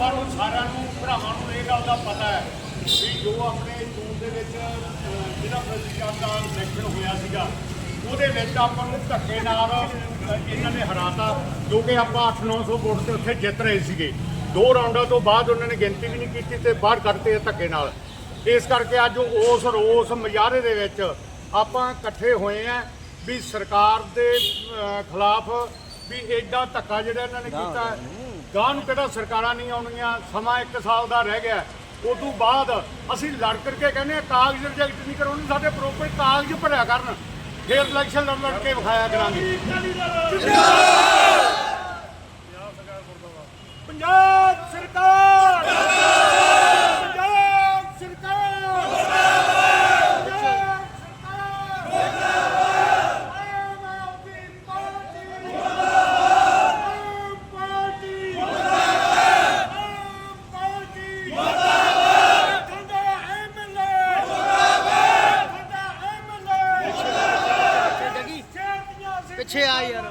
ਆਪਾਂ ਨੂੰ ਸਾਰਿਆਂ ਨੂੰ ਭਰਾਵਾਂ ਨੂੰ ਇਹ ਗੱਲ ਦਾ ਪਤਾ ਹੈ ਵੀ ਜੋ ਆਪਣੇ ਜੂਨ ਦੇ ਵਿੱਚ ਜਿਹੜਾ ਪ੍ਰਸ਼ਾਸਨ ਦਾ ਇਲੈਕਸ਼ਨ ਹੋਇਆ ਸੀਗਾ ਉਹਦੇ ਵਿੱਚ ਆਪਾਂ ਨੂੰ ਧੱਕੇ ਨਾਲ ਇਹਨਾਂ ਨੇ ਹਰਾਤਾ ਜੋ ਕਿ ਆਪਾਂ 8-900 ਵੋਟ ਤੇ ਉੱਥੇ ਜਿੱਤ ਰਹੇ ਸੀਗੇ। ਦੋ ਰਾਉਂਡਾਂ ਤੋਂ ਬਾਅਦ ਉਹਨਾਂ ਨੇ ਗਿਣਤੀ ਵੀ ਨਹੀਂ ਕੀਤੀ ਤੇ ਬਾਹਰ ਕੱਢਤੇ ਧੱਕੇ ਨਾਲ। ਇਸ ਕਰਕੇ ਅੱਜ ਉਸ ਰੋਸ ਮਜਾਰੇ ਦੇ ਵਿੱਚ ਆਪਾਂ ਇਕੱਠੇ ਹੋਏ ਆ ਵੀ ਸਰਕਾਰ ਦੇ ਖਿਲਾਫ ਵੀ ਐਡਾ ਧੱਕਾ ਜਿਹੜਾ ਇਹਨਾਂ ਨੇ ਕੀਤਾ। ਗਾਂ ਨੂੰ ਕਿਹੜਾ ਸਰਕਾਰਾਂ ਨਹੀਂ ਆਉਣੀਆਂ ਸਮਾਂ 1 ਸਾਲ ਦਾ ਰਹਿ ਗਿਆ। ਉਸ ਤੋਂ ਬਾਅਦ ਅਸੀਂ ਲੜ ਕਰਕੇ ਕਹਿੰਦੇ ਆ, ਕਾਗਜ਼ ਰਿਜੈਕਟ ਨਹੀਂ ਕਰਾਉਣੇ, ਸਾਡੇ ਪ੍ਰੋਪਰ ਕਾਗਜ਼ ਭਰਿਆ ਕਰਨ। ਫੇਰ ਇਲੈਕਸ਼ਨ ਲੜ ਲੜ ਕੇ ਵਿਖਾਇਆ ਕਰਾਂਗੇ। ਪੰਜਾਬ! ਸਰਕਾਰ ਪੰਜਾਬ ਸਰਕਾਰ ਪੰਜਾਬ ਸਰਕਾਰ Aam Aadmi Party Aam Party Aam Party ਠੰਡਾ ਐਮਐਲਏ ਠੰਡਾ ਐਮਐਲਏ ਪਿੱਛੇ ਆ ਯਾਰ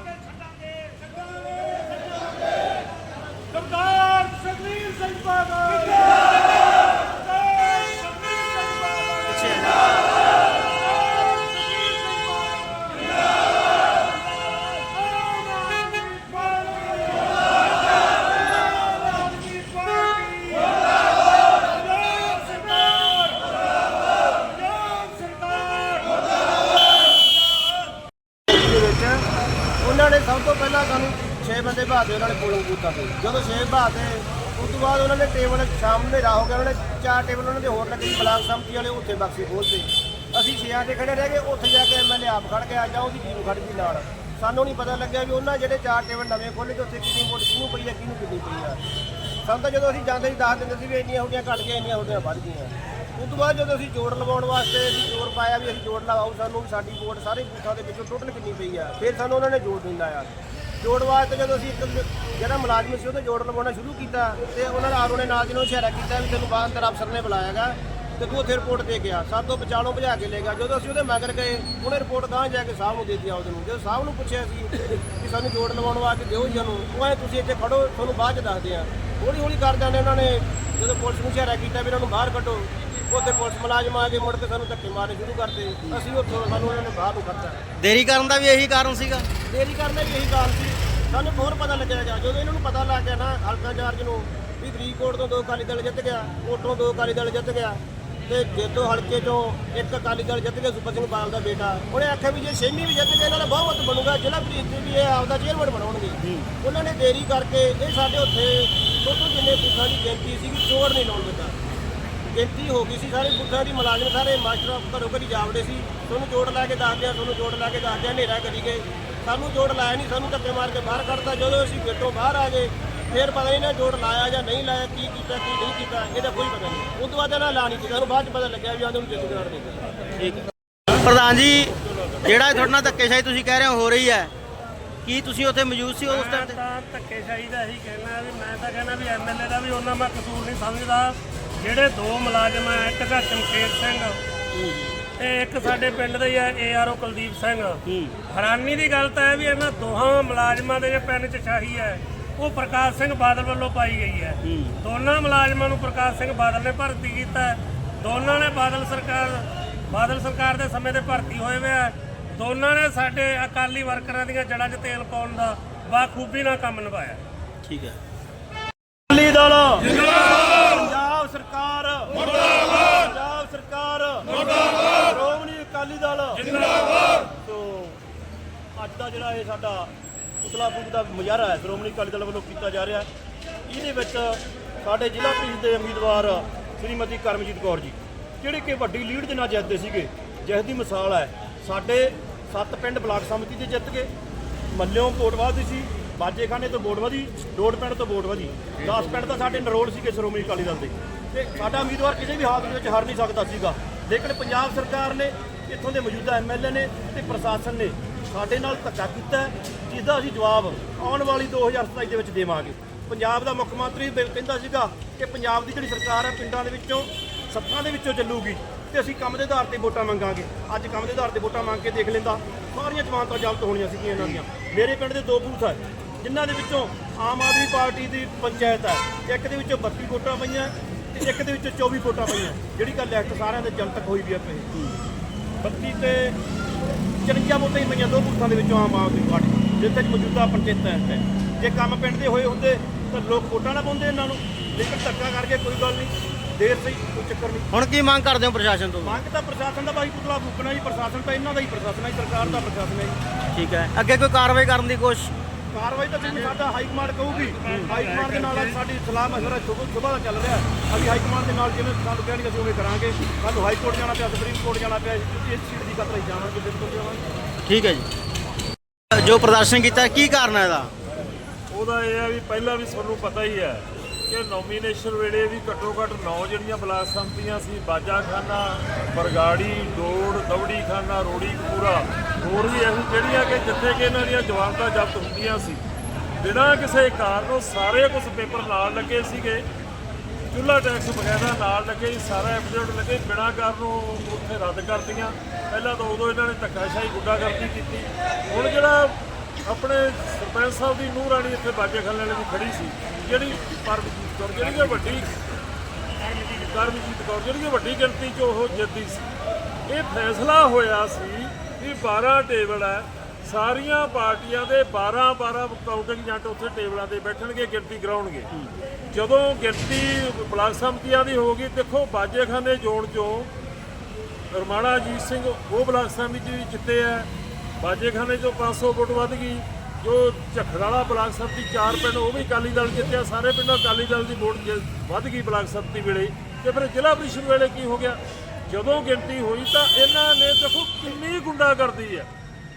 ਸਰਦਾਰ ਸੁਖਬੀਰ ਸਿੰਘ ਬਾਦਲ ਸਰਦਾਰ ਸੁਖਬੀਰ ਸਿੰਘ ਬਾਦਲ ਪਿੱਛੇ ਆ ਦੇ ਵਿੱਚ ਉਹਨਾਂ ਨੇ ਸਭ ਤੋਂ ਪਹਿਲਾਂ ਸਾਨੂੰ 6 ਬੰਦੇ ਬਾਤੇ ਉਹਨਾਂ ਨੇ ਪੋਲਿੰਗ ਬੂਥਾਂ ਤੇ ਜਦੋਂ 6 ਬਾਤੇ ਉਸ ਤੋਂ ਬਾਅਦ ਉਹਨਾਂ ਨੇ ਟੇਬਲ ਸ਼ਾਮ ਨੂੰ ਹਨੇਰਾ ਹੋ ਗਿਆ। ਉਹਨਾਂ ਨੇ ਚਾਰ ਟੇਬਲ ਉਹਨਾਂ ਦੇ ਹੋਰ ਲੱਗੇ ਬਲਾਕ ਸੰਮਤੀ ਵਾਲੇ ਉੱਥੇ ਬਕਸੇ ਖੋਲ੍ਹਤੇ। ਅਸੀਂ ਛੇਆਂ ਤੇ ਖੜੇ ਰਹਿ ਗਏ, ਉੱਥੇ ਜਾ ਕੇ ਐਮਐਲਏ ਆਪ ਖੜ ਗਿਆ ਜਾਂ ਉਹਦੀ ਟੀਮ ਖੜ ਗਈ ਨਾਲ। ਸਾਨੂੰ ਨਹੀਂ ਪਤਾ ਲੱਗਿਆ ਵੀ ਉਹਨਾਂ ਜਿਹੜੇ ਚਾਰ ਟੇਬਲ ਨਵੇਂ ਖੋਲ੍ਹੇ ਤੇ ਉੱਥੇ ਕਿੰਨੀ ਵੋਟ ਕਿਹਨੂੰ ਪਈ ਹੈ, ਕਿਹਨੂੰ ਕਿੰਨੀ ਪਈ ਆ ਸਾਨੂੰ ਤਾਂ ਜਦੋਂ ਅਸੀਂ ਜਾਂਦੇ ਸੀ, ਦੱਸ ਦਿੰਦੇ ਸੀ ਵੀ ਇੰਨੀਆਂ ਹੋਟੀਆਂ ਘਟ ਗਈਆਂ, ਇੰਨੀਆਂ ਹੋਟੀਆਂ ਵੱਧ ਗਈਆਂ। ਉਸ ਤੋਂ ਬਾਅਦ ਜਦੋਂ ਅਸੀਂ ਜੋੜ ਲਵਾਉਣ ਵਾਸਤੇ ਅਸੀਂ ਜੋੜ ਪਾਇਆ ਵੀ ਅਸੀਂ ਜੋੜ ਲਵਾਉ ਸਾਨੂੰ ਸਾਡੀ ਵੋਟ ਸਾਰੇ ਬੂਥਾਂ ਦੇ ਵਿੱਚੋਂ ਟੋਟਲ ਕਿੰਨੀ ਪਈ ਆ। ਫਿਰ ਸਾਨੂੰ ਉਹਨਾਂ ਨੇ ਜੋੜ ਨਹੀਂ ਲਾਇਆ। ਜੋੜ ਵਾਸਤੇ ਜਦੋਂ ਅਸੀਂ ਇੱਕ ਜਿਹੜਾ ਮੁਲਾਜ਼ਮ ਸੀ ਉਹਦੇ ਜੋੜ ਲਵਾਉਣਾ ਸ਼ੁਰੂ ਕੀਤਾ ਤੇ ਉਹਨਾਂ ਨੇ ਆਰੋ ਨੇ ਨਾਲ ਜਿਹਨੂੰ ਇਸ਼ਾਰਾ ਕੀਤਾ ਵੀ ਤੈਨੂੰ ਬਾਹਰ ਅੰਦਰ ਅਫਸਰ ਨੇ ਬੁਲਾਇਆਗਾ ਤੇ ਤੂੰ ਉੱਥੇ ਰਿਪੋਰਟ ਦੇ ਗਿਆ ਸਭ ਤੋਂ ਵਿਚਾਲੋਂ ਭਜਾ ਕੇ ਲੈ ਗਿਆ। ਜਦੋਂ ਅਸੀਂ ਉਹਦੇ ਮਗਰ ਗਏ, ਉਹਨੇ ਰਿਪੋਰਟ ਗਾਂ ਜਾ ਕੇ ਸਾਹਿਬ ਨੂੰ ਦੇ ਦਿੱਤੀ ਉਹਦੇ ਨੂੰ। ਜਦੋਂ ਸਾਹਿਬ ਨੂੰ ਪੁੱਛਿਆ ਸੀ ਕਿ ਸਾਨੂੰ ਜੋੜ ਲਵਾਉਣ ਵਾਸਤੇ ਦਿਓ ਜੀ ਨੂੰ ਉਹ ਐ ਤੁਸੀਂ ਇੱਥੇ ਖੜੋ, ਤੁਹਾਨੂੰ ਬਾਅਦ ਚ ਦੱਸਦੇ ਆ। ਹੌਲੀ ਹੌਲੀ ਕਰ ਜਾਂਦੇ ਉਹਨਾਂ ਨੇ। ਜਦੋਂ ਪੁਲਿਸ ਨੂੰ ਇਸ਼ਾਰਾ ਕੀਤਾ ਵੀ ਇਹਨਾਂ ਨੂੰ ਬਾਹਰ ਕੱਢੋ। ਉੱਥੇ ਪੁਲਿਸ ਮੁਲਾਜ਼ਮ ਆ ਕੇ ਮੁੜ ਕੇ ਸਾਨੂੰ ਧੱਕੇ ਮਾਰਨੇ ਸ਼ੁਰੂ ਕਰਤੇ। ਅਸੀਂ ਉੱਥੋਂ ਸਾਨੂੰ ਉਹਨਾਂ ਨੇ ਬਾਹਰ ਨੂੰ ਕੱਢਤਾ। ਦੇਰੀ ਕਰਨ ਦਾ ਵੀ ਇਹੀ ਕਾਰਨ ਸੀਗਾ? ਦੇਰੀ ਕਰਨ ਦਾ ਵੀ ਇਹੀ ਕਾਰਨ ਸੀ। ਸਾਨੂੰ ਹੋਰ ਪਤਾ ਲੱਗਿਆ ਗਿਆ ਜਦੋਂ ਇਹਨਾਂ ਨੂੰ ਪਤਾ ਲੱਗ ਗਿਆ ਨਾ ਹਲਕਾ ਚਾਰਜ ਨੂੰ ਵੀ ਫਰੀਦਕੋਟ ਤੋਂ ਦੋ ਅਕਾਲੀ ਦਲ ਜਿੱਤ ਗਿਆ ਕੋਟੋਂ ਦੋ ਅਕਾਲੀ ਦਲ ਜਿੱਤ ਗਿਆ ਤੇ ਜੇਤੋ ਹਲਕੇ ਚੋਂ ਇੱਕ ਅਕਾਲੀ ਦਲ ਜਿੱਤ ਗਿਆ ਸੁਪਰ ਸਿੰਘ ਬਾਲ ਦਾ ਬੇਟਾ। ਉਹਨੇ ਆਖਿਆ ਵੀ ਜੇ ਛੇਵੀਂ ਵੀ ਜਿੱਤ ਗਏ ਇਹਨਾਂ ਦਾ ਬਹੁਤ ਬਣੂਗਾ ਜ਼ਿਲ੍ਹਾ ਪ੍ਰੀਤ ਵੀ ਇਹ ਆਪਦਾ ਚੇਅਰਮੈਨ ਬਣਾਉਣਗੇ। ਉਹਨਾਂ ਨੇ ਦੇਰੀ ਕਰਕੇ ਇਹ ਸਾਡੇ ਉੱਥੇ ਟੋਟਲ ਜਿੰਨੇ ਬੂਥਾਂ ਦੀ ਗਿਣਤੀ ਸੀਗੀ ਚੋਰ ਨਹੀਂ ਲਾਉਣ ਦਿੱਤਾ। ਗਿਣਤੀ ਹੋ ਗਈ ਸੀ ਸਾਰੇ ਬੁੱਧਾਂ ਦੀ ਮੁਲਾਜ਼ਮ ਸਾਰੇ ਮਾਸਟਰ ਘਰੋਂ ਘਰੀ ਜਾਵੜੇ ਸੀ ਤੁਹਾਨੂੰ ਜੋੜ ਲਾ ਕੇ ਦੱਸਦੇ ਆ ਤੁਹਾਨੂੰ ਜੋੜ ਲਾ ਕੇ ਦੱਸਦੇ ਆ ਹਨੇਰਾ ਕਰੀ ਗਏ। ਸਾਨੂੰ ਜੋੜ ਲਾਇਆ ਨਹੀਂ ਸਾਨੂੰ ਧੱਕੇ ਮਾਰ ਕੇ ਬਾਹਰ ਕੱਢਤਾ ਜਦੋਂ ਅਸੀਂ ਗੇਟੋਂ ਬਾਹਰ ਆ ਗਏ ਫਿਰ ਪਤਾ ਨਹੀਂ ਨਾ ਜੋੜ ਲਾਇਆ ਜਾਂ ਨਹੀਂ ਲਾਇਆ ਕੀ ਕੀਤਾ ਕੀ ਨਹੀਂ ਕੀਤਾ ਇਹਦਾ ਕੋਈ ਪਤਾ ਨਹੀਂ। ਉਸ ਤੋਂ ਬਾਅਦ ਇਹਨਾਂ ਲਾ ਨਹੀਂ ਕੀਤਾ ਸਾਨੂੰ ਬਾਅਦ ਚ ਪਤਾ ਲੱਗਿਆ ਵੀ ਆਂਦੇ ਨੂੰ ਜਿੱਤ ਕਰਾਰ ਨਹੀਂ ਠੀਕ ਹੈ। ਪ੍ਰਧਾਨ ਜੀ ਜਿਹੜਾ ਤੁਹਾਡੇ ਨਾਲ ਧੱਕੇਸ਼ਾਹੀ ਤੁਸੀਂ ਕਹਿ ਰਹੇ ਹੋ ਹੋ ਰਹੀ ਹੈ। ਕੀ ਤੁਸੀਂ ਉੱਥੇ ਮੌਜੂਦ ਸੀ ਉਸ ਟਾਈਮ ਤੇ? ਤਾਂ ਧੱਕੇਸ਼ਾਹੀ ਦਾ ਹੀ ਕਹਿਣਾ ਵੀ ਮੈਂ ਤਾਂ ਕਹਿਣਾ ਵੀ ਐਮਐਲਏ ਦਾ ਵੀ ਉਹਨਾਂ ਮੈਂ ਕਸੂਰ ਨਹੀਂ ਸਮਝਦਾ। ਜਿਹੜੇ ਦੋ ਮੁਲਾਜ਼ਮ ਆ ਇੱਕ ਤਾਂ ਚਮਸ਼ੇਰ ਸਿੰਘ ਤੇ ਇੱਕ ਸਾਡੇ ਪਿੰਡ ਦੇ ਹੀ ਆ ਏਆਰਓ ਕੁਲਦੀਪ ਸਿੰਘ। ਹੈਰਾਨੀ ਦੀ ਗੱਲ ਤਾਂ ਇਹ ਵੀ ਇਹਨਾਂ ਦੋਹਾਂ ਮੁਲਾਜ਼ਮਾਂ ਦੇ ਜੇ ਪੈਨ 'ਚ ਸ਼ਾਹੀ ਹੈ ਉਹ ਪ੍ਰਕਾਸ਼ ਸਿੰਘ ਬਾਦਲ ਵੱਲੋਂ ਪਾਈ ਗਈ ਹੈ। ਦੋਨਾਂ ਮੁਲਾਜ਼ਮਾਂ ਨੂੰ ਪ੍ਰਕਾਸ਼ ਸਿੰਘ ਬਾਦਲ ਨੇ ਭਰਤੀ ਕੀਤਾ। ਹੈ। ਦੋਨਾਂ ਨੇ ਬਾਦਲ ਸਰਕਾਰ ਬਾਦਲ ਸਰਕਾਰ ਦੇ ਸਮੇਂ ਤੇ ਭਰਤੀ ਹੋਏ ਹੋਏ ਆ। ਦੋਨਾਂ ਨੇ ਸਾਡੇ ਅਕਾਲੀ ਵਰਕਰਾਂ ਦੀਆਂ ਜੜ੍ਹਾਂ 'ਚ ਤੇਲ ਪਾਉਣ ਦਾ ਬਾਖੂਬੀ ਨਾਲ ਕੰਮ ਨਿਭਾਇਆ। ਠੀਕ ਹੈ। ਅਕਾਲੀ ਦਲ। ਜਿੰਦਾਬਾਦ ਪੰਜਾਬ ਸਰਕਾਰ। ਮੁਰਦਾਬਾਦ। ਪੰਜਾਬ ਸਰਕਾਰ। ਮੁਰਦਾਬਾਦ। ਸ਼੍ਰੋਮਣੀ ਅਕਾਲੀ ਦਲ। ਜਿੰਦਾਬਾਦ। ਸੋ ਅੱਜ ਦਾ ਜਿਹੜਾ ਇਹ ਸਾਡਾ ਪੁਤਲਾ ਫੂਕ ਦਾ ਮੁਜ਼ਾਹਰਾ ਹੈ ਸ਼੍ਰੋਮਣੀ ਅਕਾਲੀ ਦਲ ਵੱਲੋਂ ਕੀਤਾ ਜਾ ਰਿਹਾ ਇਹਦੇ ਵਿੱਚ ਸਾਡੇ ਜ਼ਿਲ੍ਹਾ ਪ੍ਰੀਸ਼ਦ ਦੇ ਉਮੀਦਵਾਰ ਸ਼੍ਰੀਮਤੀ ਕਰਮਜੀਤ ਕੌਰ ਜੀ। ਜਿਹੜੇ ਕਿ ਵੱਡੀ ਲੀਡ ਦੇ ਨਾਲ ਜਿੱਤਦੇ ਸੀਗੇ? ਜਿਸ ਦੀ ਮਿਸਾਲ ਹੈ ਸਾਡੇ ਸੱਤ ਪਿੰਡ ਬਲਾਕ ਸਮਿਤੀ ਦੇ ਜਿੱਤ ਗਏ। ਮੱਲਿਓਂ ਵੋਟ ਵਧੀ ਸੀ ਬਾਜੇਖਾਨੇ ਤੋਂ ਵੋਟ ਵਧੀ ਡੋੜ ਪਿੰਡ ਤੋਂ ਵੋਟ ਵਧੀ। 10 ਪਿੰਡ ਤਾਂ ਸਾਡੇ ਨਰੋਲ ਸੀਗੇ ਸ਼੍ਰੋਮਣੀ ਅਕਾਲੀ ਦਲ ਦੇ। ਤੇ ਸਾਡਾ ਉਮੀਦਵਾਰ ਕਿਸੇ ਵੀ ਹਾਲਤ ਵਿੱਚ ਹਾਰ ਨਹੀਂ ਸਕਦਾ ਸੀਗਾ। ਲੇਕਿਨ ਪੰਜਾਬ ਸਰਕਾਰ ਨੇ ਇੱਥੋਂ ਦੇ ਮੌਜੂਦਾ ਐਮਐਲਏ ਨੇ ਤੇ ਪ੍ਰਸ਼ਾਸਨ ਨੇ ਸਾਡੇ ਨਾਲ ਧੱਕਾ ਕੀਤਾ ਹੈ, ਜਿਸ ਦਾ ਅਸੀਂ ਜਵਾਬ ਆਉਣ ਵਾਲੀ 2027 ਦੇ ਵਿੱਚ ਦੇਵਾਂਗੇ। ਪੰਜਾਬ ਦਾ ਮੁੱਖ ਮੰਤਰੀ ਕਹਿੰਦਾ ਸੀਗਾ ਕਿ ਪੰਜਾਬ ਦੀ ਜਿਹੜੀ ਸਰਕਾਰ ਹੈ ਪਿੰਡਾਂ ਦੇ ਵਿੱਚੋਂ ਸੱਤਾਂ ਦੇ ਵਿੱਚੋਂ ਚੱਲੂਗੀ ਤੇ ਅਸੀਂ ਕੰਮ ਦੇ ਆਧਾਰ ਤੇ ਵੋਟਾਂ ਮੰਗਾਂਗੇ। ਅੱਜ ਕੰਮ ਦੇ ਆਧਾਰ ਤੇ ਵੋਟਾਂ ਮੰਗ ਕੇ ਦੇਖ ਲੈਂਦਾ ਸਾਰੀਆਂ ਜਮਾਨਤਾਂ ਜ਼ਬਤ ਹੋਣੀਆਂ ਸੀਗੀਆਂ ਇਹਨਾਂ ਦੀਆਂ। ਮੇਰੇ ਪਿੰਡ ਦੇ ਦੋ ਬੂਥ ਹੈ ਜਿਨ੍ਹਾਂ ਦੇ ਵਿੱਚੋਂ ਆਮ ਆਦਮੀ ਪਾਰਟੀ ਦੀ ਪੰਚਾਇਤ ਹੈ ਇੱਕ ਦੇ ਵਿੱਚੋਂ 32 ਵੋਟਾਂ ਪਈਆਂ ਇੱਕ ਦੇ ਵਿੱਚੋਂ 24 ਵੋਟਾਂ ਪਈਆਂ। ਜਿਹੜੀ ਗੱਲ ਲਿਖਤ ਸਾਰਿਆਂ ਦੇ ਜਨਤਕ ਹੋਈ ਵੀ ਹੈ ਪਈ 32 ਤੇ 54 ਵੋਟਾਂ ਹੀ ਪਈਆਂ ਦੋ ਬੂਥਾਂ ਦੇ ਵਿੱਚੋਂ ਆਮ ਆਦਮੀ ਪਾਰਟੀ। ਜਿੱਥੇ ਮੌਜੂਦਾ ਪੰਚਾਇਤਾਂ ਹੈ। ਜੇ ਕੰਮ ਪਿੰਡ ਦੇ ਹੋਏ ਹੁੰਦੇ ਤਾਂ ਲੋਕ ਵੋਟਾਂ ਨਾ ਪਾਉਂਦੇ ਇਹਨਾਂ ਨੂੰ। ਲੇਕਿਨ ਧੱਕਾ ਕਰਕੇ ਕੋਈ ਗੱਲ ਨਹੀਂ ਦੇਰ ਸਹੀ ਕੋਈ ਚੱਕਰ ਨਹੀਂ। ਹੁਣ ਕੀ ਮੰਗ ਕਰਦੇ ਹੋ ਪ੍ਰਸ਼ਾਸਨ ਤੋਂ? ਮੰਗ ਤਾਂ ਪ੍ਰਸ਼ਾਸਨ ਦਾ ਬਾਈ ਪੁਤਲਾ ਫੂਕਣਾ ਜੀ ਪ੍ਰਸ਼ਾਸਨ ਤਾਂ ਇਹਨਾਂ ਦਾ ਹੀ ਪ੍ਰਸ਼ਾਸਨ ਹੈ ਸਰਕਾਰ ਦਾ ਪ੍ਰਸ਼ਾਸਨ ਹੈ ਠੀਕ ਹੈ। ਅੱਗੇ ਕੋਈ ਕਾਰਵਾਈ ਕਰਨ ਦੀ ਕੋਸ਼ਿਸ਼? ਕਾਰਵਾਈ ਤਾਂ ਜਿਵੇਂ ਸਾਡਾ ਹਾਈ ਕਮਾਂਡ ਕਹੂਗੀ ਹਾਈ ਕਮਾਂਡ ਦੇ ਨਾਲ ਸਾਡੀ ਸਲਾਹ ਮਸ਼ਵਰਾ ਸੁਬਹ ਸੁਬਹ ਦਾ ਚੱਲ ਰਿਹਾ। ਅਸੀਂ ਹਾਈ ਕਮਾਂਡ ਦੇ ਨਾਲ ਜਿਵੇਂ ਸਾਨੂੰ ਕਹਿਣਗੇ ਅਸੀਂ ਉਵੇਂ ਕਰਾਂਗੇ। ਕੱਲ੍ਹ ਨੂੰ ਹਾਈ ਕੋਰਟ ਜਾਣਾ ਪਿਆ ਸੁਪਰੀਮ ਕੋਰਟ ਜਾਣਾ ਪਿਆ ਇਸ ਇਸ ਸੀਟ ਦੀ ਖਤਰਾ ਹੀ ਜਾਵਾਂਗੇ ਬਿਲਕੁਲ ਜਾਵਾਂਗੇ। ਠੀਕ ਹੈ ਜੀ। ਜੋ ਪ੍ਰਦਰਸ਼ਨ ਕੀਤਾ ਕੀ ਕਾਰਨ ਹੈ ਇਹਦਾ? ਉਹਦਾ ਇਹ ਆ ਵੀ ਪਹਿਲਾਂ ਵੀ ਤੁਹਾਨੂੰ ਪਤਾ ਹੀ ਹੈ ਕਿ ਨੋਮੀਨੇਸ਼ਨ ਵੇਲੇ ਵੀ ਘੱਟੋ ਘੱਟ 9 ਜਿਹੜੀਆਂ ਬਲਾਕ ਸੰਮਤੀਆਂ ਸੀ, ਬਾਜਾਖਾਨਾ, ਬਰਗਾੜੀ ਡੋੜ ਦਵੜੀ ਖਾਨਾ ਰੋੜੀ ਕਪੂਰਾ ਹੋਰ ਵੀ ਇਹੋ ਜਿਹੜੀਆਂ ਕਿ ਜਿੱਥੇ ਕਿ ਇਹਨਾਂ ਦੀਆਂ ਜਵਾਨਤਾਂ ਜ਼ਬਤ ਹੁੰਦੀਆਂ ਸੀ। ਬਿਨਾਂ ਕਿਸੇ ਕਾਰਨ ਸਾਰੇ ਕੁਝ ਪੇਪਰ ਨਾਲ ਲੱਗੇ ਸੀਗੇ। ਚੁੱਲਾ ਟੈਕਸ ਵਗੈਰਾ ਨਾਲ ਲੱਗੇ ਸਾਰਾ ਐਫੀਡੇਵਿਟ ਲੱਗੇ। ਬਿਨਾਂ ਕਾਰਨ ਉਹ ਉੱਥੇ ਰੱਦ ਕਰਤੀਆਂ। ਪਹਿਲਾਂ ਤਾਂ ਉਦੋਂ ਇਹਨਾਂ ਨੇ ਧੱਕਾਸ਼ਾਹੀ ਗੁੱਡਾਗਰਦੀ ਕੀਤੀ। ਹੁਣ ਜਿਹੜਾ ਆਪਣੇ ਸਰਪੰਚ ਸਾਹਿਬ ਦੀ ਨੂੰਹ ਰਾਣੀ ਇੱਥੇ ਬਾਜੇ ਖਾਲੇ ਵਾਲੇ ਦੀ ਖੜੀ ਸੀ ਜਿਹੜੀ ਪਰਮਜੀਤ ਕੌਰ, ਜਿਹੜੀ ਕਿ ਵੱਡੀ ਪਰਮਜੀਤ ਕੌਰ, ਜਿਹੜੀ ਕਿ ਵੱਡੀ ਗਿਣਤੀ 'ਚ ਉਹ ਜਿੱਤੀ ਸੀ। ਇਹ ਫੈਸਲਾ ਹੋਇਆ ਸੀ ਵੀ 12 ਟੇਬਲ ਹੈ, ਸਾਰੀਆਂ ਪਾਰਟੀਆਂ ਦੇ 12 12 ਕਾਊਂਟਿੰਗ ਏਜੰਟ ਉੱਥੇ ਟੇਬਲਾਂ ਤੇ ਬੈਠਣਗੇ, ਗਿਣਤੀ ਕਰਾਉਣਗੇ। ਜਦੋਂ ਗਿਣਤੀ ਬਲਾਕ ਸੰਮਤੀਆਂ ਦੀ ਹੋਗੀ ਦੇਖੋ ਬਾਜੇਖਾਨੇ ਜ਼ੋਨ ਚੋਂ ਰਮਾਣਾ ਅਜੀਤ ਸਿੰਘ ਉਹ ਬਲਾਕ ਸਮਿਤੀ ਵੀ ਜਿੱਤੇ ਆ ਬਾਜੇਖਾਨੇ ਚੋਂ 500 ਵੋਟ ਵੱਧ ਗਈ। ਜੋ ਝੱਖੜ ਵਾਲਾ ਬਲਾਕ ਸੰਮਤੀ ਚਾਰ ਪਿੰਡ, ਉਹ ਵੀ ਅਕਾਲੀ ਦਲ ਜਿੱਤਿਆ, ਸਾਰੇ ਪਿੰਡਾਂ ਅਕਾਲੀ ਦਲ ਦੀ ਵੋਟ ਵੱਧ ਗਈ ਬਲਾਕ ਸੰਮਤੀ ਵੇਲੇ। ਤੇ ਫਿਰ ਜ਼ਿਲ੍ਹਾ ਪ੍ਰੀਸ਼ਦ ਵੇਲੇ ਕੀ ਹੋ ਗਿਆ? ਜਦੋਂ ਗਿਣਤੀ ਹੋਈ ਤਾਂ ਇਹਨਾਂ ਨੇ ਦੇਖੋ ਕਿੰਨੀ ਗੁੰਡਾ ਕਰਦੀ ਹੈ।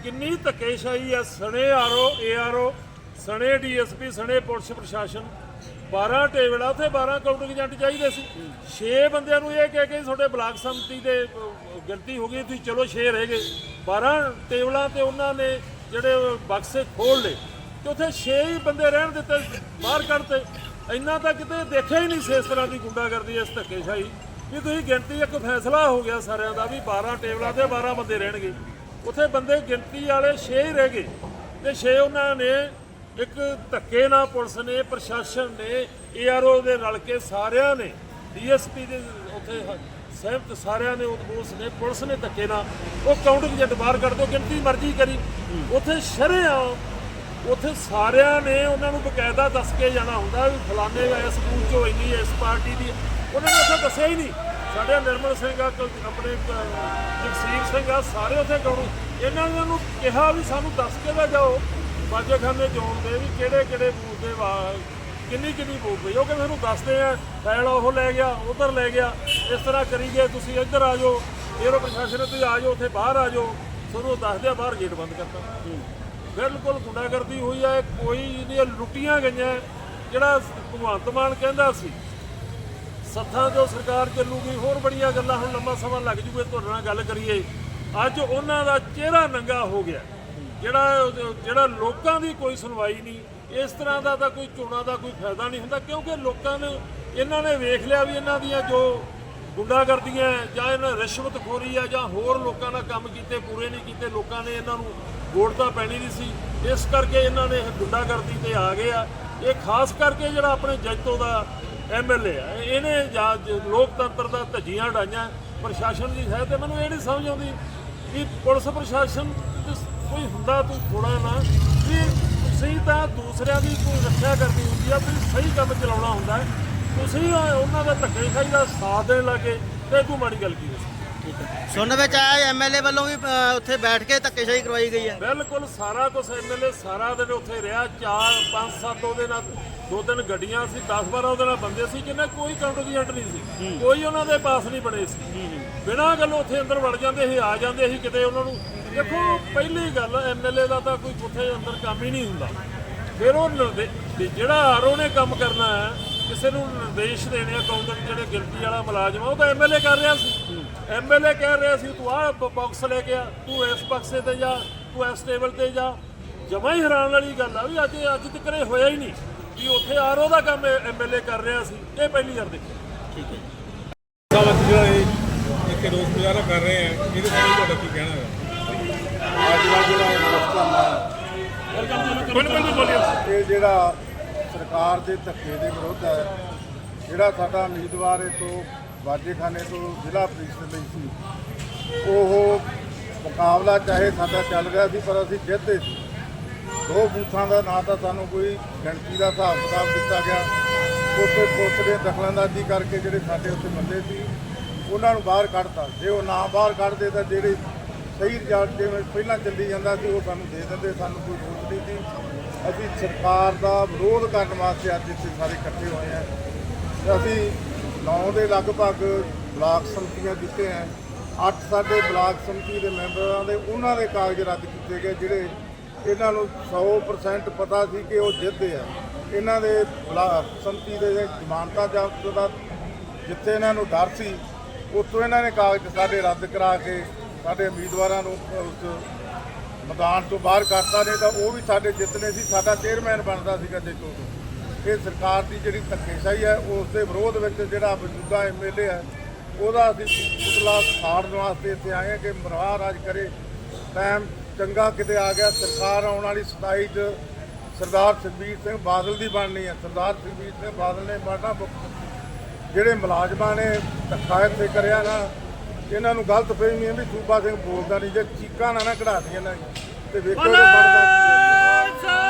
ਕਿੰਨੀ ਧੱਕੇਸ਼ਾਹੀ ਹੈ। ਸਣੇ ਆਰਓ, ਏਆਰਓ, ਸਣੇ ਡੀਐਸਪੀ, ਸਣੇ ਪੁਲਿਸ ਪ੍ਰਸ਼ਾਸਨ। 12 ਟੇਬਲ ਆ ਉੱਥੇ 12 ਕਾਊਂਟਿੰਗ ਏਜੰਟ ਚਾਹੀਦੇ ਸੀ। 6 ਬੰਦਿਆਂ ਨੂੰ ਇਹ ਕਹਿ ਕੇ ਤੁਹਾਡੇ ਬਲਾਕ ਸੰਮਤੀ ਦੇ ਗਿਣਤੀ ਹੋ ਗਈ। ਤੁਸੀਂ ਚਲੋ 6 ਰਹਿ ਗਏ। 12 ਟੇਬਲਾਂ ਤੇ ਉਹਨਾਂ ਨੇ ਜਿਹੜੇ ਬਕਸੇ ਖੋਲ ਲਏ ਤੇ ਉੱਥੇ 6 ਹੀ ਬੰਦੇ ਰਹਿਣ ਦਿੱਤੇ ਬਾਹਰ ਕੱਢਤੇ ਇੰਨਾ ਤਾਂ ਕਿਤੇ ਦੇਖਿਆ ਹੀ ਨਹੀਂ ਸੀ ਇਸ ਤਰ੍ਹਾਂ ਦੀ ਗੁੰਡਾਗਰਦੀ, ਇਸ ਧੱਕੇਸ਼ਾਹੀ। ਵੀ ਤੁਸੀਂ ਗਿਣਤੀ ਇੱਕ ਫੈਸਲਾ ਹੋ ਗਿਆ ਸਾਰਿਆਂ ਦਾ ਵੀ 12 ਟੇਬਲਾਂ ਤੇ 12 ਬੰਦੇ ਰਹਿਣਗੇ। ਉੱਥੇ ਬੰਦੇ ਗਿਣਤੀ ਵਾਲੇ 6 ਹੀ ਰਹਿ ਗਏ ਤੇ 6 ਉਹਨਾਂ ਨੇ ਇੱਕ ਧੱਕੇ ਨਾਲ ਪੁਲਿਸ ਨੇ, ਪ੍ਰਸ਼ਾਸਨ ਨੇ ਏਆਰਓ ਦੇ ਰਲ ਕੇ ਸਾਰਿਆਂ ਨੇ ਡੀਐਸਪੀ ਦੇ ਉੱਥੇ ਸਹਿਮਤ ਸਾਰਿਆਂ ਨੇ ਉਸ ਨੇ, ਪੁਲਿਸ ਨੇ ਧੱਕੇ ਨਾਲ ਉਹ ਕਾਊਂਟਿੰਗ ਜੱਟ ਬਾਹਰ ਕੱਢ ਦਿਓ ਗਿਣਤੀ ਮਰਜ਼ੀ ਕਰੀ। ਉੱਥੇ ਸ਼ਰੇਆਮ ਉੱਥੇ ਸਾਰਿਆਂ ਨੇ ਉਹਨਾਂ ਨੂੰ ਬਕਾਇਦਾ ਦੱਸ ਕੇ ਜਾਣਾ ਹੁੰਦਾ ਵੀ ਫਲਾਣੇ ਇਸ ਬੂਥ ਚੋਂ ਇੰਨੀ ਇਸ ਪਾਰਟੀ ਦੀ। ਉਹਨਾਂ ਨੇ ਉੱਥੇ ਦੱਸਿਆ ਹੀ ਨਹੀਂ। ਸਾਡੇ ਨਿਰਮਲ ਸਿੰਘ ਆ ਆਪਣੇ ਜਗਸੀਰ ਸਿੰਘ ਆ, ਸਾਰੇ ਉੱਥੇ ਗਾਉਣੇ। ਇਹਨਾਂ ਨੇ ਉਹਨੂੰ ਕਿਹਾ ਵੀ ਸਾਨੂੰ ਦੱਸ ਕੇ ਤਾਂ ਜਾਓ। ਬਾਜੇਖਾਨੇ ਜੋਨ ਦੇ ਵੀ ਕਿਹੜੇ ਕਿਹੜੇ ਬੂਥ ਦੇ ਵਾ- ਕਿੰਨੀ ਕਿੰਨੀ ਵੋਟ ਪਈ ਉਹ ਕਹਿੰਦੇ ਸਾਨੂੰ ਦੱਸਦੇ ਆ, ਫੈਲ ਉਹ ਲੈ ਗਿਆ, ਉਧਰ ਲੈ ਗਿਆ। ਇਸ ਤਰ੍ਹਾਂ ਕਰੀ ਗਏ ਤੁਸੀਂ ਇੱਧਰ ਆ ਜਾਓ। ਇਹੋ ਪ੍ਰਸ਼ਾਸਨ ਨੇ ਤੁਸੀਂ ਆ ਜਾਓ, ਉੱਥੇ ਬਾਹਰ ਆ ਜਾਓ। ਤੁਹਾਨੂੰ ਦੱਸਦੇ ਆ ਬਾਹਰ ਗੇਟ ਬੰਦ ਕਰਤਾ। ਬਿਲਕੁਲ ਗੁੰਡਾਗਰਦੀ ਹੋਈ ਹੈ ਕੋਈ ਇਹਦੀਆਂ ਲੁੱਟੀਆਂ ਗਈਆਂ। ਜਿਹੜਾ ਭਗਵੰਤ ਮਾਨ ਕਹਿੰਦਾ ਸੀ, ਸੱਥਾਂ ਤੋਂ ਸਰਕਾਰ ਚੱਲੂਗੀ, ਹੋਰ ਬੜੀਆਂ ਗੱਲਾਂ ਹੁਣ ਲੰਮਾ ਸਮਾਂ ਲੱਗ ਜੂਗੇ ਤੁਹਾਡੇ ਨਾਲ ਗੱਲ ਕਰੀਏ। ਅੱਜ ਉਹਨਾਂ ਦਾ ਚਿਹਰਾ ਨੰਗਾ ਹੋ ਗਿਆ। ਜਿਹੜਾ ਜਿਹੜਾ ਲੋਕਾਂ ਦੀ ਕੋਈ ਸੁਣਵਾਈ ਨਹੀਂ, ਇਸ ਤਰ੍ਹਾਂ ਦਾ ਤਾਂ ਕੋਈ ਚੋਣਾਂ ਦਾ ਕੋਈ ਫਾਇਦਾ ਨਹੀਂ ਹੁੰਦਾ, ਕਿਉਂਕਿ ਲੋਕਾਂ ਨੇ, ਇਹਨਾਂ ਨੇ ਵੇਖ ਲਿਆ ਵੀ ਇਹਨਾਂ ਦੀਆਂ ਜੋ ਗੁੰਡਾਗਰਦੀਆਂ ਹੈ, ਜਾਂ ਇਹਨਾਂ ਰਿਸ਼ਵਤਖੋਰੀ ਹੈ ਜਾਂ ਹੋਰ ਲੋਕਾਂ ਨਾਲ ਕੰਮ ਕੀਤੇ ਪੂਰੇ ਨਹੀਂ ਕੀਤੇ ਲੋਕਾਂ ਨੇ ਇਹਨਾਂ ਨੂੰ ਵੋਟ ਤਾਂ ਪੈਣੀ ਨਹੀਂ ਸੀ। ਇਸ ਕਰਕੇ ਇਹਨਾਂ ਨੇ ਗੁੰਡਾਗਰਦੀ ਤੇ ਆ ਗਏ ਆ। ਇਹ ਖਾਸ ਕਰਕੇ ਜਿਹੜਾ ਆਪਣੇ ਜੱਜਤੋ ਦਾ ਐਮਐਲਏ ਆ ਇਹਨੇ ਜਾਂ ਜ- ਲੋਕਤੰਤਰ ਦਾ ਧੱਜੀਆਂ ਡਾਈਆਂ ਪ੍ਰਸ਼ਾਸਨ ਦੀ ਹੈ ਤੇ ਮੈਨੂੰ ਇਹ ਨਹੀਂ ਸਮਝ ਆਉਂਦੀ ਵੀ ਪੁਲਿਸ ਪ੍ਰਸ਼ਾਸਨ ਕੋਈ ਹੁੰਦਾ ਤੂੰ ਥੋੜਾ ਨਾ ਵੀ ਤੁਸੀਂ ਤਾਂ ਦੂਸਰਿਆਂ ਦੀ ਕੋਈ ਰੱਖਿਆ ਕਰਨੀ ਹੁੰਦੀ ਆ ਤੁਸੀਂ ਸਹੀ ਕੰਮ ਚਲਾਉਣਾ ਹੁੰਦਾ। ਹੈ। ਤੁਸੀਂ ਉਹਨਾਂ ਦਾ ਧੱਕੇ ਖਾਈ ਦਾ ਸਾਥ ਦੇਣ ਲੱਗੇ ਤੇ ਤੂੰ ਮਾੜੀ ਗੱਲ ਕੀ ਦੱਸ? ਸੁਣਨ ਵਿੱਚ ਆਇਆ ਐਮਐਲਏ ਵੱਲੋਂ ਵੀ ਅ, ਉੱਥੇ ਬੈਠ ਕੇ ਧੱਕੇਸ਼ਾਹੀ ਕਰਵਾਈ ਗਈ ਹੈ। ਬਿਲਕੁਲ ਸਾਰਾ ਕੁਝ ਐਮਐਲਏ ਸਾਰਾ ਦਿਨ ਉੱਥੇ ਰਿਹਾ ਚਾਰ ਪੰਜ ਸੱਤ ਉਹਦੇ ਨਾਲ ਦੋ ਤਿੰਨ ਗੱਡੀਆਂ ਸੀ 10 12 ਉਹਦੇ ਨਾਲ ਬੰਦੇ ਸੀ ਜਿੰਨਾ ਕੋਈ ਕਾਊਂਟਰ ਏਜੰਟ ਨਹੀਂ ਸੀ। ਕੋਈ ਉਹਨਾਂ ਦੇ ਪਾਸ ਨਹੀਂ ਬਣੇ ਸੀ। ਬਿਨਾਂ ਗੱਲ ਉੱਥੇ ਅੰਦਰ ਵੜ ਜਾਂਦੇ ਸੀ ਆ ਜਾਂਦੇ ਸੀ ਕਿਤੇ ਉਹਨਾਂ ਨੂੰ। ਦੇਖੋ ਪਹਿਲੀ ਗੱਲ ਐਮਐਲਏ ਦਾ ਤਾਂ ਕੋਈ ਉੱਥੇ ਅੰਦਰ ਕੰਮ ਹੀ ਨਹੀਂ ਹੁੰਦਾ। ਫਿਰ ਉਹ ਨਿਰਦੇ- ਵੀ ਜਿਹੜਾ ਆਰਓ ਨੇ ਕੰਮ ਕਰਨਾ ਹੈ ਕਿਸੇ ਨੂੰ ਨਿਰਦੇਸ਼ ਦੇਣੇ ਆ ਕਾਊਂਟਰ ਜਿਹੜੇ ਗਿਣਤੀ ਵਾਲਾ ਮੁਲਾਜ਼ਮ ਆ ਉਹ ਤਾਂ ਐਮਐਲਏ ਕਰ ਰਿਹਾ ਸੀ। ਐਮਐਲਏ ਕਹਿ ਰਿਹਾ ਸੀ ਤੂੰ ਆਹ ਬਾਕਸ ਲੈ ਕੇ ਆ ਤੂੰ ਇਸ ਬਕਸੇ ਤੇ ਜਾ ਤੂੰ ਇਸ ਟੇਬਲ ਤੇ ਜਾ। ਜਮਾਂ ਹੀ ਹੈਰਾਨ ਵਾਲੀ ਗੱਲ ਆ ਵੀ ਅੱਜ ਅੱਜ ਤੱਕ ਇਹ ਹੋਇਆ ਹੀ ਨਹੀਂ ਵੀ ਉੱਥੇ ਆਰਓ ਦਾ ਕੰਮ ਐਮਐਲਏ ਕਰ ਰਿਹਾ ਸੀ। ਇਹ ਪਹਿਲੀ ਵਾਰ ਦੇਖਿਆ। ਸਾਹਿਬ ਅੱਜ ਜਿਹੜਾ ਇਹ ਇੱਕ ਰੋਸ ਮੁਜ਼ਾਹਰਾ ਕਰ ਰਹੇ ਆ ਇਹਦੇ ਬਾਰੇ ਤੁਹਾਡਾ ਕੀ ਕਹਿਣਾ ਹੈ? ਅੱਜ ਦਾ ਜਿਹੜਾ ਇਹ ਮੁਸਤਮ ਹੈ ਇਹ ਜਿਹੜਾ ਸਰਕਾਰ ਦੇ ਧੱਕੇ ਦੇ ਵਿਰੁੱਧ ਹੈ। ਜਿਹੜਾ ਸਾਡਾ ਉਮੀਦਵਾਰ ਇਹ ਤੋਂ ਬਾਜੇਖਾਨੇ ਤੋਂ ਜ਼ਿਲ੍ਹਾ ਪ੍ਰੀਸ਼ਦ ਲਈ ਸੀ, ਉਹ ਮੁਕਾਬਲਾ ਚਾਹੇ ਸਾਡਾ ਚੱਲ ਰਿਹਾ ਸੀ, ਪਰ ਅਸੀਂ ਜਿੱਤੇ ਸੀ। ਦੋ ਬੂਥਾਂ ਦਾ ਨਾ ਤਾਂ ਸਾਨੂੰ ਕੋਈ ਗਿਣਤੀ ਦਾ ਹਿਸਾਬ ਕਿਤਾਬ ਦਿੱਤਾ ਗਿਆ। ਉੱਥੇ ਪੁਲਿਸ ਦੇ ਦਖਲਅੰਦਾਜ਼ੀ ਕਰਕੇ ਜਿਹੜੇ ਸਾਡੇ ਉੱਥੇ ਬੰਦੇ ਸੀ, ਉਹਨਾਂ ਨੂੰ ਬਾਹਰ ਕੱਢਤਾ। ਜੇ ਉਹ ਨਾ ਬਾਹਰ ਕੱਢਦੇ ਤਾਂ ਜਿਹੜੇ ਸਹੀ ਰਿਜ਼ਲਟ ਜਿਵੇਂ ਪਹਿਲਾਂ ਚੱਲੀ ਜਾਂਦਾ ਸੀ, ਉਹ ਸਾਨੂੰ ਦੇ ਦਿੰਦੇ, ਸਾਨੂੰ ਕੋਈ ਜ਼ਰੂਰਤ ਨਹੀਂ ਸੀ। ਅਸੀਂ ਸਰਕਾਰ ਦਾ ਵਿਰੋਧ ਕਰਨ ਵਾਸਤੇ ਅੱਜ ਇੱਥੇ ਸਾਰੇ ਇਕੱਠੇ ਹੋਏ ਹਾਂ ਅਸੀਂ ਨੌ ਦੇ ਲਗਭਗ ਬਲਾਕ ਸੰਮਤੀਆਂ ਦਿੱਤੇ ਹੈ ਅੱਠ ਸਾਡੇ ਬਲਾਕ ਸੰਮਤੀ ਦੇ ਮੈਂਬਰਾਂ ਦੇ, ਉਹਨਾਂ ਦੇ ਕਾਗਜ਼ ਰੱਦ ਕੀਤੇ ਗਏ, ਜਿਹੜੇ ਇਹਨਾਂ ਨੂੰ 100% ਪਤਾ ਸੀ ਕਿ ਉਹ ਜਿੱਤਦੇ ਆ। ਇਹਨਾਂ ਦੇ ਬਲਾਕ ਸੰਮਤੀ ਦੇ ਜ਼ਮਾਨਤਾ ਜ਼ਬਤ ਦਾ ਜਿੱਥੇ ਇਹਨਾਂ ਨੂੰ ਡਰ ਸੀ, ਉੱਥੋਂ ਇਹਨਾਂ ਨੇ ਕਾਗਜ਼ ਸਾਡੇ ਰੱਦ ਕਰਾ ਕੇ ਸਾਡੇ ਉਮੀਦਵਾਰਾਂ ਨੂੰ ਉਸ ਮੈਦਾਨ ਤੋਂ ਬਾਹਰ ਕਰਤਾ ਨੇ ਤਾਂ ਉਹ ਵੀ ਸਾਡੇ ਜਿੱਤਨੇ ਸੀ, ਸਾਡਾ ਚੇਅਰਮੈਨ ਬਣਦਾ ਸੀਗਾ ਜੇਤੂ ਤੋਂ। ਇਹ ਸਰਕਾਰ ਦੀ ਜਿਹੜੀ ਧੱਕੇਸ਼ਾਹੀ ਹੈ, ਉਸ ਦੇ ਵਿਰੋਧ ਵਿੱਚ ਜਿਹੜਾ ਮੌਜੂਦਾ ਐਮਐਲਏ ਹੈ, ਉਹਦਾ ਅਸੀਂ ਪੁਤਲਾ ਸਾੜਨ ਵਾਸਤੇ ਇੱਥੇ ਆਏ ਹਾਂ ਕਿ ਮਰਵਾ ਰਾਜ ਕਰੇ। ਟਾਈਮ ਚੰਗਾ ਕਿਤੇ ਆ ਗਿਆ, ਸਰਕਾਰ ਆਉਣ ਵਾਲੀ 27 ਚ ਸਰਦਾਰ ਸੁਖਬੀਰ ਸਿੰਘ ਬਾਦਲ ਦੀ ਬਣਨੀ ਹੈ। ਸਰਦਾਰ ਸੁਖਬੀਰ ਸਿੰਘ ਬਾਦਲ ਨੇ ਬਣਨਾ ਮੁੱਖ ਜਿਹੜੇ ਮੁਲਾਜ਼ਮਾਂ ਨੇ ਧੱਕਾ ਇੱਥੇ ਕਰਿਆ ਨਾ ਇਹਨਾਂ ਨੂੰ ਗਲਤ ਫਹਿਮੀ ਹੈ ਵੀ ਸੂਬਾ ਸਿੰਘ ਬੋਲਦਾ ਨਹੀਂ ਜੇ ਚੀਕਾਂ ਨਾ ਨਾ ਕਢਾਤੀਆਂ ਨਾ ਤੇ ਵੇਖੋ ਇਹਨੂੰ ਬਣਦਾ। ਕੀ ਹੈ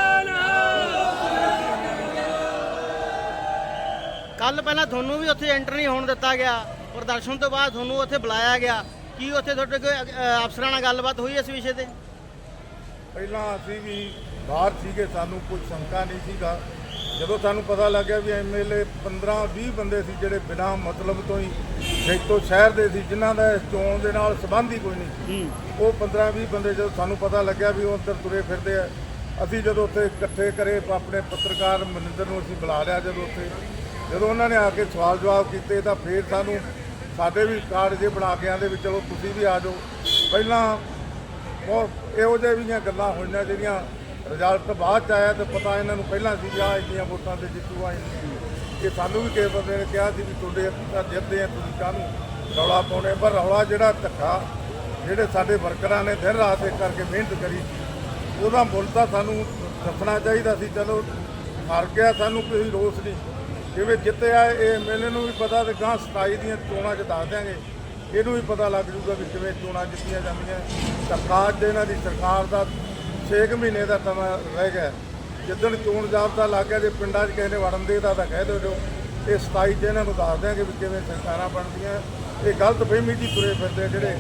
ਕੱਲ ਪਹਿਲਾਂ ਤੁਹਾਨੂੰ ਵੀ ਉੱਥੇ ਐਂਟਰ ਨਹੀਂ ਹੋਣ ਦਿੱਤਾ ਗਿਆ। ਪ੍ਰਦਰਸ਼ਨ ਤੋਂ ਬਾਅਦ ਤੁਹਾਨੂੰ ਉੱਥੇ ਬੁਲਾਇਆ ਗਿਆ। ਕੀ ਉੱਥੇ ਤੁਹਾਡੇ ਕੋਈ ਅ, ਅਫਸਰਾਂ ਨਾਲ ਗੱਲਬਾਤ ਹੋਈ ਇਸ ਵਿਸ਼ੇ ਤੇ? ਪਹਿਲਾਂ ਅਸੀਂ ਵੀ ਬਾਹਰ ਸੀਗੇ ਸਾਨੂੰ ਕੋਈ ਸ਼ੰਕਾ ਨਹੀਂ ਸੀਗਾ। ਜਦੋਂ ਸਾਨੂੰ ਪਤਾ ਲੱਗਿਆ ਵੀ ਐਮਐਲਏ 15 20 ਬੰਦੇ ਸੀ ਜਿਹੜੇ ਬਿਨਾਂ ਮਤਲਬ ਤੋਂ ਹੀ ਜੈਤੋ ਸ਼ਹਿਰ ਦੇ ਸੀ ਜਿਨ੍ਹਾਂ ਦਾ ਇਸ ਚੋਣ ਦੇ ਨਾਲ ਸੰਬੰਧ ਹੀ ਕੋਈ ਨਹੀਂ। ਸੀ ਉਹ 15 20 ਬੰਦੇ ਜਦੋਂ ਸਾਨੂੰ ਪਤਾ ਲੱਗਿਆ ਵੀ ਉਹ ਅੰਦਰ ਤੁਰੇ ਫਿਰਦੇ ਆ ਅਸੀਂ ਜਦੋਂ ਉੱਥੇ ਇਕੱਠੇ ਕਰੇ ਆਪਣੇ ਪੱਤਰਕਾਰ ਮਨਿੰਦਰ ਨੂੰ ਅਸੀਂ ਬੁਲਾ ਲਿਆ ਜਦੋਂ ਉੱਥੇ। ਜਦੋਂ ਉਹਨਾਂ ਨੇ ਆ ਕੇ ਸਵਾਲ ਜਵਾਬ ਕੀਤੇ ਤਾਂ ਫੇਰ ਸਾਨੂੰ ਸਾਡੇ ਵੀ ਕਾਰਡ ਜੇ ਬਣਾ ਕੇ ਆਂਦੇ ਵੀ ਚਲੋ ਤੁਸੀਂ ਵੀ ਆ ਜਾਓ। ਪਹਿਲਾਂ ਬਹੁਤ ਇਹੋ ਜਿਹੇ ਵੀ ਗੱਲਾਂ ਹੋਈਆਂ ਜਿਹੜੀਆਂ ਰਿਜ਼ਲਟ ਬਾਅਦ ਚ ਆਇਆ ਤੇ ਪਤਾ ਇਹਨਾਂ ਨੂੰ ਪਹਿਲਾਂ ਸੀ ਵੀ ਆਹ ਇੰਨੀਆਂ ਵੋਟਾਂ ਤੇ ਜਿੱਤੂ ਆ ਇਹ ਸਾਨੂੰ ਵੀ ਕਿਸੇ ਬੰਦੇ ਨੇ ਕਿਹਾ ਸੀ ਵੀ ਤੁਹਾਡੇ ਤਾਂ ਜਿੱਤਦੇ ਆ ਤੁਸੀਂ ਕਾਹਨੂੰ ਰੌਲਾ ਪਾਉਣੇ ਪਰ ਰੌਲਾ ਜਿਹੜਾ ਧੱਕਾ, ਜਿਹੜੇ ਸਾਡੇ ਵਰਕਰਾਂ ਨੇ ਦਿਨ ਰਾਤ ਇੱਕ ਕਰਕੇ ਮਿਹਨਤ ਕਰੀ, ਉਹਦਾ ਮੁੱਲ ਤਾਂ ਸਾਨੂੰ ਦੱਸਣਾ ਚਾਹੀਦਾ ਸੀ, ਚਲੋ ਹਾਰ ਗਿਆ ਸਾਨੂੰ ਕੋਈ ਰੋਸ ਨਹੀਂ। ਜਿਵੇਂ ਜਿੱਤਿਆ ਇਹ ਐਮਐਲਏ ਨੂੰ ਵੀ ਪਤਾ ਤੇ ਗਾਂ 27 ਦੀਆਂ ਚੋਣਾਂ 'ਚ ਦੱਸ ਦਿਆਂਗੇ। ਇਹਨੂੰ ਵੀ ਪਤਾ ਲੱਗ ਜੂਗਾ ਵੀ ਕਿਵੇਂ ਚੋਣਾਂ ਜਿੱਤੀਆਂ ਜਾਂਦੀਆਂ। ਸਰਕਾਰ ਦੇ ਇਹਨਾਂ ਦੀ ਸਰਕਾਰ ਦਾ 6 ਮਹੀਨੇ ਦਾ ਸਮਾਂ ਰਹਿ ਗਿਆ। ਜਿੱਦਣ ਚੋਣ ਜਾਬਤਾ ਲੱਗ ਗਿਆ ਜੇ ਪਿੰਡਾਂ 'ਚ ਕਿਸੇ ਨੇ ਵੜਨ ਦੇ ਤਾਂ ਕਹਿ ਦਿਓ ਜੋ। ਇਹ 27 'ਚ ਇਹਨਾਂ ਨੂੰ ਦੱਸ ਦਿਆਂਗੇ ਵੀ ਕਿਵੇਂ ਸਰਕਾਰਾਂ ਬਣਦੀਆਂ। ਇਹ ਗਲਤ ਫਹਿਮੀ ਦੀ ਤੁਰੇ ਫਿਰਦੇ ਜਿਹੜੇ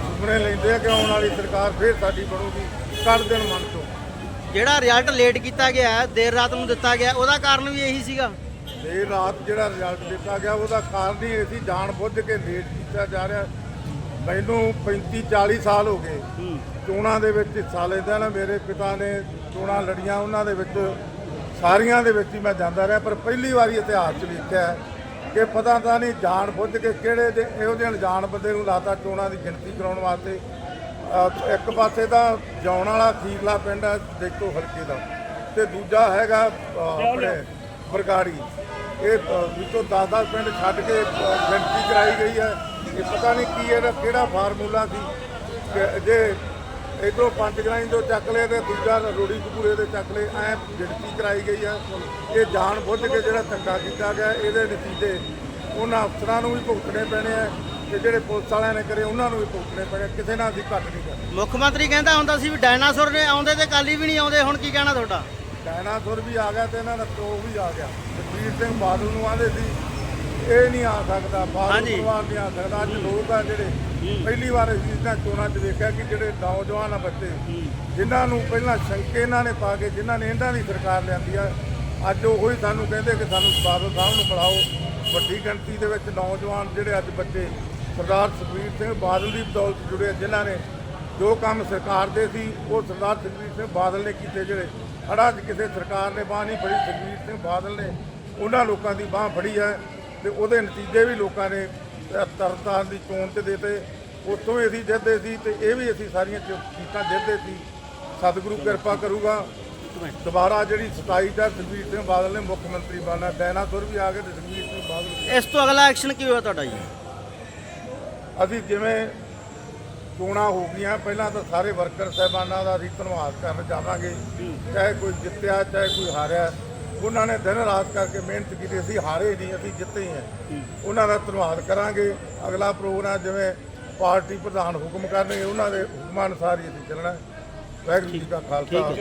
ਸੁਪਨੇ ਲੈਂਦੇ ਆ ਕਿ ਆਉਣ ਵਾਲੀ ਸਰਕਾਰ ਫੇਰ ਸਾਡੀ ਬਣੂਗੀ। ਕੱਢ ਦੇਣ ਮਨ ਤੋਂ ਜਿਹੜਾ ਰਿਜ਼ਲਟ ਲੇਟ ਕੀਤਾ ਗਿਆ ਦੇਰ ਰਾਤ ਨੂੰ ਦਿੱਤਾ ਗਿਆ ਉਹਦਾ ਕਾਰਨ ਵੀ ਇਹੀ ਸੀਗਾ? ਦੇਰ ਰਾਤ ਜਿਹੜਾ ਰਿਜ਼ਲਟ ਦਿੱਤਾ ਗਿਆ ਉਹਦਾ ਕਾਰਨ ਹੀ ਇਹ ਸੀ ਜਾਣ ਬੁੱਝ ਕੇ ਲੇਟ ਕੀਤਾ ਜਾ ਰਿਹਾ। ਮੈਨੂੰ 35 40 ਸਾਲ ਹੋ ਗਏ। ਚੋਣਾਂ ਦੇ ਵਿੱਚ ਹਿੱਸਾ ਲੈਂਦਾ ਨਾ ਮੇਰੇ ਪਿਤਾ ਨੇ ਚੋਣਾਂ ਲੜੀਆਂ ਉਹਨਾਂ ਦੇ ਵਿੱਚ ਸਾਰੀਆਂ ਦੇ ਵਿੱਚ ਹੀ ਮੈਂ ਜਾਂਦਾ ਰਿਹਾ ਪਰ ਪਹਿਲੀ ਵਾਰੀ ਇਤਿਹਾਸ 'ਚ ਵੇਖਿਆ ਕਿ ਪਤਾ ਤਾਂ ਨਹੀਂ ਜਾਣ ਬੁੱਝ ਕੇ ਕਿਹੜੇ ਦੇ ਇਹੋ ਜਿਹੇ ਅਣਜਾਣ ਬੰਦੇ ਨੂੰ ਲਾਤਾ ਚੋਣਾਂ ਦੀ ਗਿਣਤੀ ਕਰਾਉਣ ਵਾਸਤੇ। ਇੱਕ ਪਾਸੇ ਤਾਂ ਜਾਉਣ ਵਾਲਾ ਖੀਰਲਾ ਪਿੰਡ ਹੈ ਦੇਖੋ ਹਲਕੇ ਦਾ। ਤੇ ਦੂਜਾ ਹੈਗਾ ਆਪਣੇ ਬਰਗਾੜੀ। ਇਹ ਵਿੱਚੋਂ 10-10 ਪਿੰਡ ਛੱਡ ਕੇ ਗਿਣਤੀ ਕਰਾਈ ਗਈ ਹੈ। ਇਹ ਪਤਾ ਨਹੀਂ ਕੀ ਇਹਦਾ ਕਿਹੜਾ ਫਾਰਮੂਲਾ ਸੀ ਕਿ ਜੇ ਇਧਰੋਂ ਪੰਜ ਗਰਾਈ ਤੋਂ ਚੱਕ ਲਏ ਤੇ ਦੂਜਾ ਰੋੜੀ ਕਪੂਰੇ ਦੇ ਚੱਕ ਲਏ ਐ ਗਿਣਤੀ ਕਰਾਈ ਗਈ ਹੈ ਇਹ ਜਾਣ ਬੁੱਝ ਕੇ ਜਿਹੜਾ ਧੱਕਾ ਕੀਤਾ ਗਿਆ ਇਹਦੇ ਨਤੀਜੇ ਉਹਨਾਂ ਅਫਸਰਾਂ ਨੂੰ ਵੀ ਭੁਗਤਣੇ ਪੈਣੇ ਆ ਤੇ ਜਿਹੜੇ ਪੁਲਿਸ ਵਾਲਿਆਂ ਨੇ ਕਰੇ ਉਹਨਾਂ ਨੂੰ ਵੀ ਭੁਗਤਣੇ ਪੈਣੇ ਕਿਸੇ ਨਾਲ ਅਸੀਂ ਘੱਟ ਨਹੀਂ ਕਰਦੇ ਮੁੱਖ ਮੰਤਰੀ ਕਹਿੰਦਾ ਹੁੰਦਾ ਸੀ ਵੀ ਡਾਇਨਾਸੌਰ ਨੇ ਆਉਂਦੇ ਤੇ ਕਾਲੀ ਵੀ ਨਹੀਂ ਆਉਂਦੇ ਹੁਣ ਕੀ ਕਹਿਣਾ ਤੁਹਾਡਾ? ਡਾਇਨਾਸੌਰ ਵੀ ਆ ਗਿਆ ਤੇ ਇਹਨਾਂ ਦਾ ਪਿਓ ਵੀ ਆ ਗਿਆ। ਜਗਬੀਰ ਸਿੰਘ ਬਾਦਲ ਨੂੰ ਆਂਦੇ ਸੀ ਇਹ ਨਹੀਂ ਆ ਸਕਦਾ ਬਾਦਲ ਹਾਂਜੀ। ਪਰਿਵਾਰ ਨਹੀਂ ਆ ਸਕਦਾ। ਅੱਜ ਲੋਕ ਆ ਜਿਹੜੇ ਪਹਿਲੀ ਵਾਰ ਅਸੀਂ ਇਹਨਾਂ ਚੋਣਾਂ 'ਚ ਵੇਖਿਆ ਕਿ ਜਿਹੜੇ ਨੌਜਵਾਨ ਆ ਬੱਚੇ ਜਿਨ੍ਹਾਂ ਨੂੰ ਪਹਿਲਾਂ ਸ਼ੰਕੇ ਇਹਨਾਂ ਨੇ ਪਾ ਕੇ ਜਿਨ੍ਹਾਂ ਨੇ ਇਹਨਾਂ ਦੀ ਸਰਕਾਰ ਲਿਆਂਦੀ ਆ ਅੱਜ ਉਹ ਹੀ ਸਾਨੂੰ ਕਹਿੰਦੇ ਕਿ ਸਾਨੂੰ ਬਾਦਲ ਸਾਹਿਬ ਨੂੰ ਬੁਲਾਓ। ਵੱਡੀ ਗਿਣਤੀ ਦੇ ਵਿੱਚ ਨੌਜਵਾਨ ਜਿਹੜੇ ਅੱਜ ਬੱਚੇ ਸਰਦਾਰ ਸੁਖਬੀਰ ਸਿੰਘ ਬਾਦਲ ਦੀ ਬਦੌਲਤ ਜੁੜੇ ਆ, ਜਿਨ੍ਹਾਂ ਨੇ ਜੋ ਕੰਮ ਸਰਕਾਰ ਦੇ ਸੀ ਉਹ ਸਰਦਾਰ ਸੁਖਬੀਰ ਸਿੰਘ ਬਾਦਲ ਨੇ ਕੀਤੇ ਜਿਹੜੇ ਹੜਾ 'ਚ ਕਿਸੇ ਸਰਕਾਰ ਨੇ ਬਾਹ ਨਹੀਂ ਫੜੀ ਸੁਖਬੀਰ ਸਿੰਘ ਬਾਦਲ ਨੇ ਉਹਨਾਂ ਲੋਕਾਂ ਦੀ ਬਾਹ ਫੜੀ ਹੈ। ਤੇ ਉਹਦੇ ਨਤੀਜੇ ਵੀ ਲੋਕਾਂ ਨੇ ਤਰਨਤਾਰਨ ਦੀ ਚੋਣ ਤੇ ਦਿੱਤੇ। ਵੀ ਅਸੀਂ ਜਿੱਤਦੇ ਸੀ ਤੇ ਇਹ ਵੀ ਅਸੀਂ ਸਾਰੀਆਂ ਚ- ਸੀਟਾਂ ਜਿੱਤਦੇ ਸੀ। ਸਤਿਗੁਰੂ ਕਿਰਪਾ ਕਰੂਗਾ। ਦੁਬਾਰਾ ਜਿਹੜੀ 27 ਦਾ ਸੁਖਬੀਰ ਸਿੰਘ ਬਾਦਲ ਨੇ ਮੁੱਖ ਮੰਤਰੀ ਬਣਨਾ ਡਾਇਨਾਸੌਰ ਵੀ ਆ ਗਏ ਤੇ ਸੁਖਬੀਰ ਸਿੰਘ ਬਾਦਲ ਇਸ ਤੋਂ ਅਗਲਾ ਐਕਸ਼ਨ ਕੀ ਹੋਇਆ ਤੁਹਾਡਾ ਜੀ? ਅਸੀਂ ਜਿਵੇਂ ਚੋਣਾਂ ਹੋ ਗਈਆਂ ਪਹਿਲਾਂ ਤਾਂ ਸਾਰੇ ਵਰਕਰ ਸਹਿਬਾਨਾਂ ਦਾ ਅਸੀਂ ਧੰਨਵਾਦ ਕਰਨ ਜਾਵਾਂਗੇ। ਚਾਹੇ ਕੋਈ ਜਿੱਤਿਆ ਚਾਹੇ ਕੋਈ ਹਾਰਿਆ। ਉਹਨਾਂ ਨੇ ਦਿਨ ਰਾਤ ਕਰਕੇ ਮਿਹਨਤ ਕੀਤੀ, ਅਸੀਂ ਹਾਰੇ ਨਹੀਂ, ਅਸੀਂ ਜਿੱਤੇ ਹੀ ਹਾਂ। ਉਹਨਾਂ ਦਾ ਧੰਨਵਾਦ ਕਰਾਂਗੇ। ਅਗਲਾ ਪ੍ਰੋਗਰਾਮ ਜਿਵੇਂ ਪਾਰਟੀ ਪ੍ਰਧਾਨ ਹੁਕਮ ਕਰਨਗੇ, ਉਹਨਾਂ ਦੇ ਹੁਕਮਾਂ ਅਨੁਸਾਰ ਹੀ ਅਸੀਂ ਚੱਲਣਾ ਵਾਹਿਗੁਰੂ ਜੀ ਕਾ ਖਾਲਸਾ।